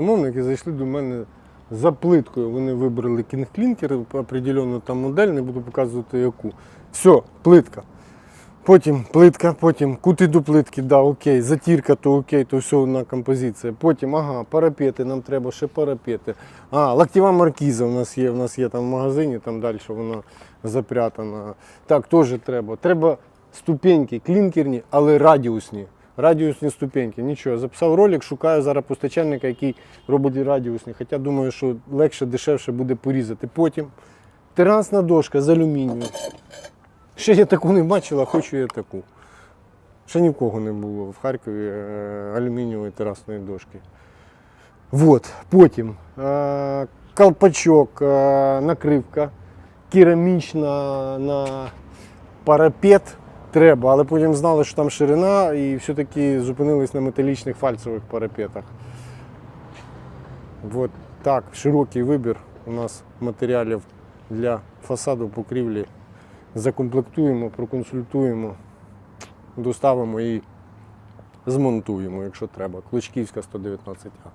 Умовники зайшли до мене за плиткою. Вони вибрали кінг-клінкер, определенну там модель, не буду показувати яку. Все, плитка. Потім плитка, потім кути до плитки, да, окей, затірка, то окей, то все одна композиція. Потім, ага, парапети, нам треба ще парапети. А, лактєва маркіза у нас є, у нас є там в магазині, там далі вона запрятана. Так, теж треба. Треба ступеньки клінкерні, але радіусні. Радіусні ступеньки. Нічого, записав ролик, шукаю зараз постачальника, який робить радіусні. Хоча думаю, що легше, дешевше буде порізати. Потім терасна дошка з алюмінію. Ще я таку не бачила, хочу я таку. Ще ні в кого не було в Харкові е, алюмінієвої терасної дошки. Вот. Потім е, колпачок, е, накривка, керамічна на парапет треба, але потім знали, що там ширина, і все-таки зупинились на металічних фальцевих парапетах. Вот так, широкий вибір у нас матеріалів для фасаду покрівлі. Закомплектуємо, проконсультуємо, доставимо і змонтуємо, якщо треба. Кличківська 119А.